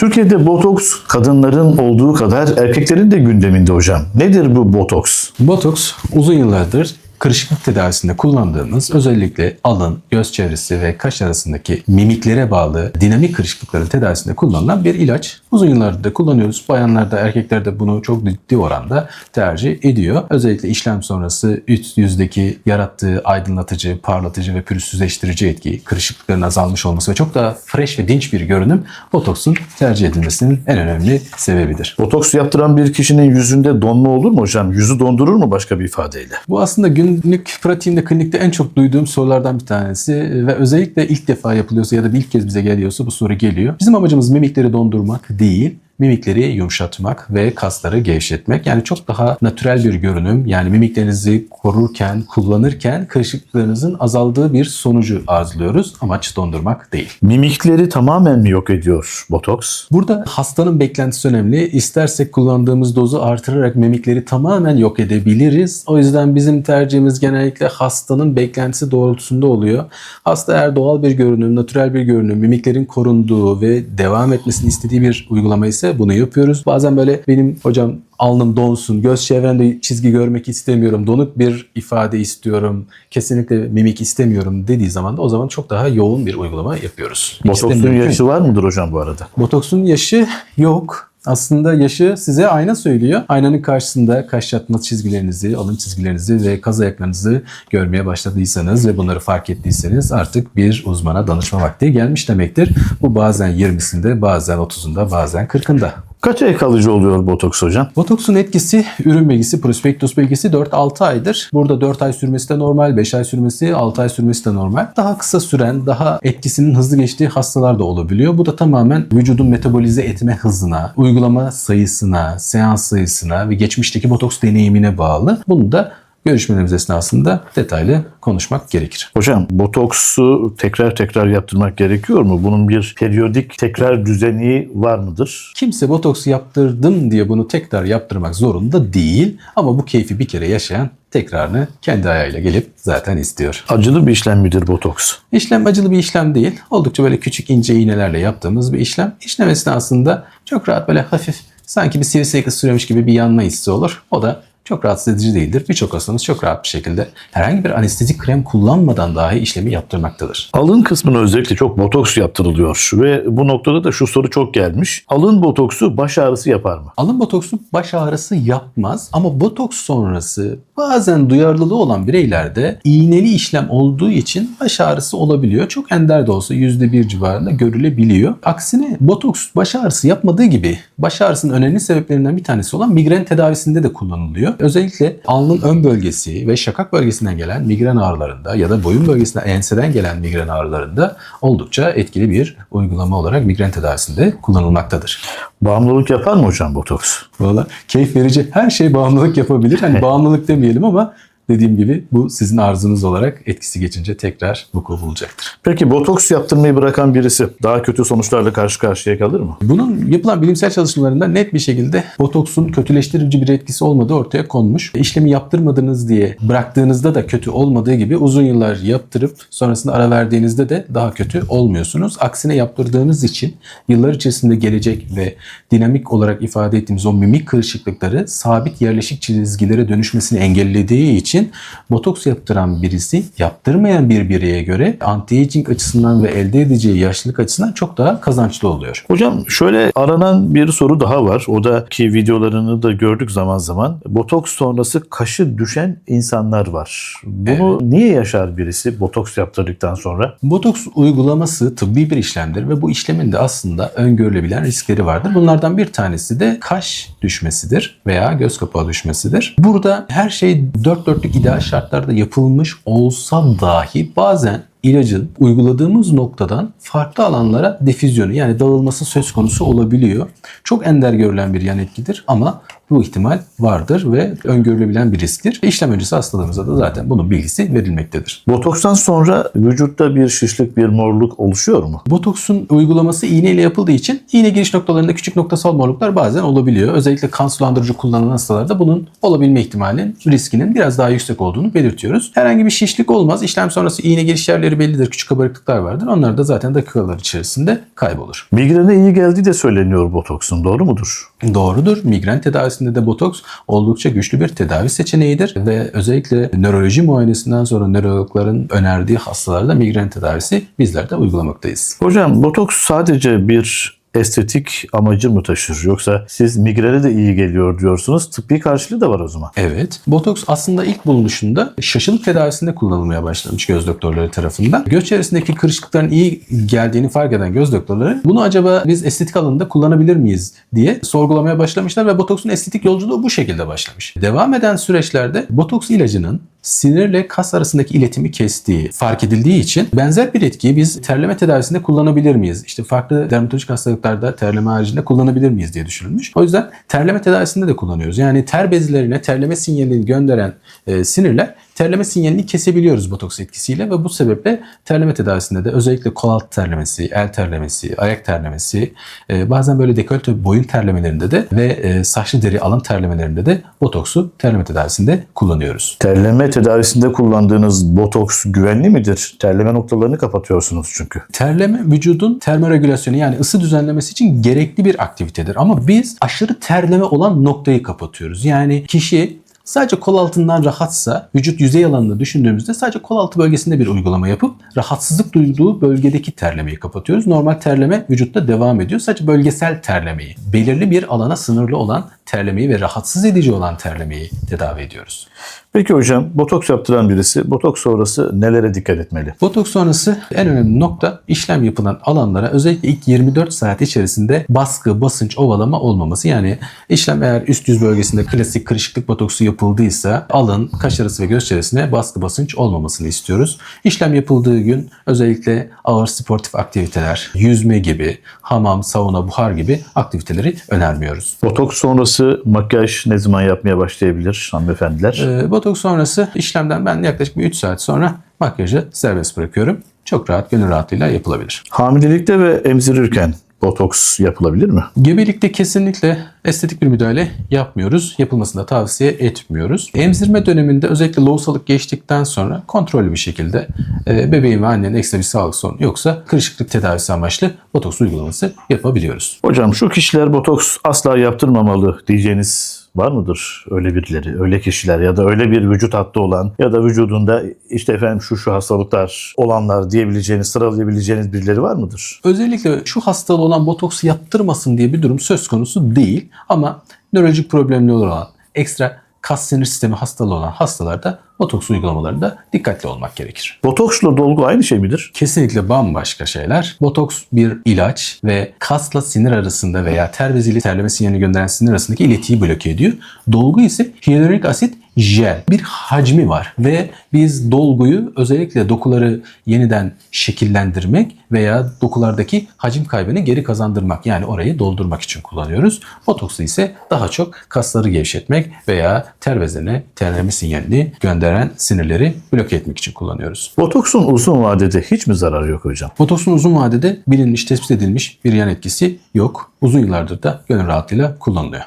Türkiye'de botoks kadınların olduğu kadar erkeklerin de gündeminde hocam. Nedir bu botoks? Botoks uzun yıllardır kırışıklık tedavisinde kullandığımız özellikle alın, göz çevresi ve kaş arasındaki mimiklere bağlı dinamik kırışıklıkların tedavisinde kullanılan bir ilaç. Uzun yıllardır da kullanıyoruz. Bayanlar da erkekler de bunu çok ciddi oranda tercih ediyor. Özellikle işlem sonrası üst yüzdeki yarattığı aydınlatıcı, parlatıcı ve pürüzsüzleştirici etki, kırışıklıkların azalmış olması ve çok daha fresh ve dinç bir görünüm botoksun tercih edilmesinin en önemli sebebidir. Botoks yaptıran bir kişinin yüzünde donma olur mu hocam? Yüzü dondurur mu başka bir ifadeyle? Bu aslında günlük pratiğimde klinikte en çok duyduğum sorulardan bir tanesi ve özellikle ilk defa yapılıyorsa ya da bir ilk kez bize geliyorsa bu soru geliyor. Bizim amacımız mimikleri dondurmak değil, mimikleri yumuşatmak ve kasları gevşetmek. Yani çok daha natürel bir görünüm. Yani mimiklerinizi korurken, kullanırken kırışıklıklarınızın azaldığı bir sonucu arzuluyoruz. Amaç dondurmak değil. Mimikleri tamamen mi yok ediyor botoks? Burada hastanın beklentisi önemli. İstersek kullandığımız dozu artırarak mimikleri tamamen yok edebiliriz. O yüzden bizim tercihimiz genellikle hastanın beklentisi doğrultusunda oluyor. Hasta eğer doğal bir görünüm, natürel bir görünüm, mimiklerin korunduğu ve devam etmesini istediği bir uygulama ise bunu yapıyoruz. Bazen böyle benim hocam alnım donsun, göz çevremde çizgi görmek istemiyorum, donuk bir ifade istiyorum, kesinlikle mimik istemiyorum dediği zaman da o zaman çok daha yoğun bir uygulama yapıyoruz. Botoksun yaşı var mıdır hocam bu arada? Botoksun yaşı yok. Aslında yaşı size ayna söylüyor. Aynanın karşısında kaş yatma çizgilerinizi, alın çizgilerinizi ve kaz ayaklarınızı görmeye başladıysanız ve bunları fark ettiyseniz artık bir uzmana danışma vakti gelmiş demektir. Bu bazen 20'sinde, bazen 30'unda, bazen 40'ında. Kaç ay kalıcı oluyor botoks hocam? Botoksun etkisi ürün bilgisi, prospektus bilgisi 4-6 aydır. Burada 4 ay sürmesi de normal, 5 ay sürmesi, 6 ay sürmesi de normal. Daha kısa süren, daha etkisinin hızlı geçtiği hastalar da olabiliyor. Bu da tamamen vücudun metabolize etme hızına, uygulama sayısına, seans sayısına ve geçmişteki botoks deneyimine bağlı. Bunu da görüşmelerimiz esnasında detaylı konuşmak gerekir. Hocam botoksu tekrar tekrar yaptırmak gerekiyor mu? Bunun bir periyodik tekrar düzeni var mıdır? Kimse botoks yaptırdım diye bunu tekrar yaptırmak zorunda değil. Ama bu keyfi bir kere yaşayan tekrarını kendi ayağıyla gelip zaten istiyor. Acılı bir işlem midir botoks? İşlem acılı bir işlem değil. Oldukça böyle küçük ince iğnelerle yaptığımız bir işlem. İşlem esnasında çok rahat böyle hafif sanki bir sivrisinek sürüyormuş gibi bir yanma hissi olur. O da çok rahatsız edici değildir. Birçok hastamız çok rahat bir şekilde herhangi bir anestezik krem kullanmadan dahi işlemi yaptırmaktadır. Alın kısmına özellikle çok botoks yaptırılıyor ve bu noktada da şu soru çok gelmiş. Alın botoksu baş ağrısı yapar mı? Alın botoksu baş ağrısı yapmaz ama botoks sonrası bazen duyarlılığı olan bireylerde iğneli işlem olduğu için baş ağrısı olabiliyor. Çok ender de olsa %1 civarında görülebiliyor. Aksine botoks baş ağrısı yapmadığı gibi baş ağrısının önemli sebeplerinden bir tanesi olan migren tedavisinde de kullanılıyor. Özellikle alnın ön bölgesi ve şakak bölgesinden gelen migren ağrılarında ya da boyun bölgesinden enseden gelen migren ağrılarında oldukça etkili bir uygulama olarak migren tedavisinde kullanılmaktadır. Bağımlılık yapar mı hocam botoks? Valla keyif verici her şey bağımlılık yapabilir. Hani bağımlılık demeyelim ama dediğim gibi bu sizin arzunuz olarak etkisi geçince tekrar vuku bulacaktır. Peki botoks yaptırmayı bırakan birisi daha kötü sonuçlarla karşı karşıya kalır mı? Bunun yapılan bilimsel çalışmalarında net bir şekilde botoksun kötüleştirici bir etkisi olmadığı ortaya konmuş. İşlemi yaptırmadınız diye bıraktığınızda da kötü olmadığı gibi uzun yıllar yaptırıp sonrasında ara verdiğinizde de daha kötü olmuyorsunuz. Aksine yaptırdığınız için yıllar içerisinde gelecek ve dinamik olarak ifade ettiğimiz o mimik kırışıklıkları sabit yerleşik çizgilere dönüşmesini engellediği için botoks yaptıran birisi yaptırmayan bir bireye göre anti-aging açısından ve elde edeceği yaşlılık açısından çok daha kazançlı oluyor. Hocam şöyle aranan bir soru daha var. O da ki videolarını da gördük zaman zaman. Botoks sonrası kaşı düşen insanlar var. Bunu niye yaşar birisi botoks yaptırdıktan sonra? Botoks uygulaması tıbbi bir işlemdir ve bu işlemin de aslında öngörülebilen riskleri vardır. Bunlardan bir tanesi de kaş düşmesidir veya göz kapağı düşmesidir. Burada her şey dört dörtlük ideal şartlarda yapılmış olsa dahi bazen ilacın uyguladığımız noktadan farklı alanlara difüzyonu yani dağılması söz konusu olabiliyor. Çok ender görülen bir yan etkidir ama bu ihtimal vardır ve öngörülebilen bir risktir. İşlem öncesi hastalığımıza da zaten bunun bilgisi verilmektedir. Botokstan sonra vücutta bir şişlik, bir morluk oluşuyor mu? Botoksun uygulaması iğneyle yapıldığı için iğne giriş noktalarında küçük noktasal morluklar bazen olabiliyor. Özellikle kan sulandırıcı kullanılan hastalarda bunun olabilme ihtimalinin riskinin biraz daha yüksek olduğunu belirtiyoruz. Herhangi bir şişlik olmaz. İşlem sonrası iğne giriş yerleri bellidir. Küçük kabarıklıklar vardır. Onlar da zaten dakikalar içerisinde kaybolur. Migrene iyi geldiği de söyleniyor botoksun. Doğru mudur? Doğrudur. Migren tedavisinde de botoks oldukça güçlü bir tedavi seçeneğidir ve özellikle nöroloji muayenesinden sonra nörologların önerdiği hastalarda migren tedavisi bizler de uygulamaktayız. Hocam botoks sadece bir estetik amacı mı taşır? Yoksa siz migrene de iyi geliyor diyorsunuz. Tıbbi karşılığı da var o zaman. Evet. Botoks aslında ilk bulunuşunda şaşılık tedavisinde kullanılmaya başlamış göz doktorları tarafından. Göz çevresindeki kırışıklıkların iyi geldiğini fark eden göz doktorları bunu acaba biz estetik alanında kullanabilir miyiz diye sorgulamaya başlamışlar ve botoksun estetik yolculuğu bu şekilde başlamış. Devam eden süreçlerde botoks ilacının sinirle kas arasındaki iletimi kestiği fark edildiği için benzer bir etkiyi biz terleme tedavisinde kullanabilir miyiz? İşte farklı dermatolojik hastalıklarda terleme haricinde kullanabilir miyiz diye düşünülmüş. O yüzden terleme tedavisinde de kullanıyoruz. Yani ter bezlerine terleme sinyalini gönderen e, sinirler terleme sinyalini kesebiliyoruz botoks etkisiyle ve bu sebeple terleme tedavisinde de özellikle kol altı terlemesi, el terlemesi, ayak terlemesi, e, bazen böyle dekolte boyun terlemelerinde de ve e, saçlı deri alın terlemelerinde de botoksu terleme tedavisinde kullanıyoruz. Terleme tedavisinde kullandığınız botoks güvenli midir? Terleme noktalarını kapatıyorsunuz çünkü. Terleme vücudun termoregülasyonu yani ısı düzenlemesi için gerekli bir aktivitedir. Ama biz aşırı terleme olan noktayı kapatıyoruz. Yani kişi Sadece kol altından rahatsa, vücut yüzey alanını düşündüğümüzde sadece kol altı bölgesinde bir uygulama yapıp rahatsızlık duyduğu bölgedeki terlemeyi kapatıyoruz. Normal terleme vücutta devam ediyor. Sadece bölgesel terlemeyi, belirli bir alana sınırlı olan terlemeyi ve rahatsız edici olan terlemeyi tedavi ediyoruz. Peki hocam botoks yaptıran birisi botoks sonrası nelere dikkat etmeli? Botoks sonrası en önemli nokta işlem yapılan alanlara özellikle ilk 24 saat içerisinde baskı, basınç, ovalama olmaması. Yani işlem eğer üst yüz bölgesinde klasik kırışıklık botoksu yapıldıysa alın, kaş arası ve göz çevresine baskı, basınç olmamasını istiyoruz. İşlem yapıldığı gün özellikle ağır sportif aktiviteler, yüzme gibi, hamam, sauna, buhar gibi aktiviteleri önermiyoruz. Botoks sonrası makyaj ne zaman yapmaya başlayabilir hanımefendiler? Ee, botoks sonrası işlemden ben yaklaşık bir 3 saat sonra makyajı serbest bırakıyorum. Çok rahat, gönül rahatlığıyla yapılabilir. Hamilelikte ve emzirirken botoks yapılabilir mi? Gebelikte kesinlikle estetik bir müdahale yapmıyoruz. Yapılmasını da tavsiye etmiyoruz. Emzirme döneminde özellikle lohusalık geçtikten sonra kontrollü bir şekilde e, bebeğin ve annenin ekstra bir sağlık sorunu yoksa kırışıklık tedavisi amaçlı botoks uygulaması yapabiliyoruz. Hocam şu kişiler botoks asla yaptırmamalı diyeceğiniz var mıdır? Öyle birileri, öyle kişiler ya da öyle bir vücut hattı olan ya da vücudunda işte efendim şu şu hastalıklar olanlar diyebileceğiniz, sıralayabileceğiniz birileri var mıdır? Özellikle şu hastalığı olan botoks yaptırmasın diye bir durum söz konusu değil. Ama nörolojik problemli olan, ekstra kas sinir sistemi hastalığı olan hastalarda botoks uygulamalarında dikkatli olmak gerekir. Botoksla dolgu aynı şey midir? Kesinlikle bambaşka şeyler. Botoks bir ilaç ve kasla sinir arasında veya ter beziyle terleme sinyalini gönderen sinir arasındaki iletiyi bloke ediyor. Dolgu ise hyaluronik asit jel. Bir hacmi var ve biz dolguyu özellikle dokuları yeniden şekillendirmek veya dokulardaki hacim kaybını geri kazandırmak yani orayı doldurmak için kullanıyoruz. Botoksu ise daha çok kasları gevşetmek veya ter bezine terleme sinyalini gönderen sinirleri bloke etmek için kullanıyoruz. Botoksun uzun vadede hiç mi zararı yok hocam? Botoksun uzun vadede bilinmiş, tespit edilmiş bir yan etkisi yok. Uzun yıllardır da gönül rahatlığıyla kullanılıyor.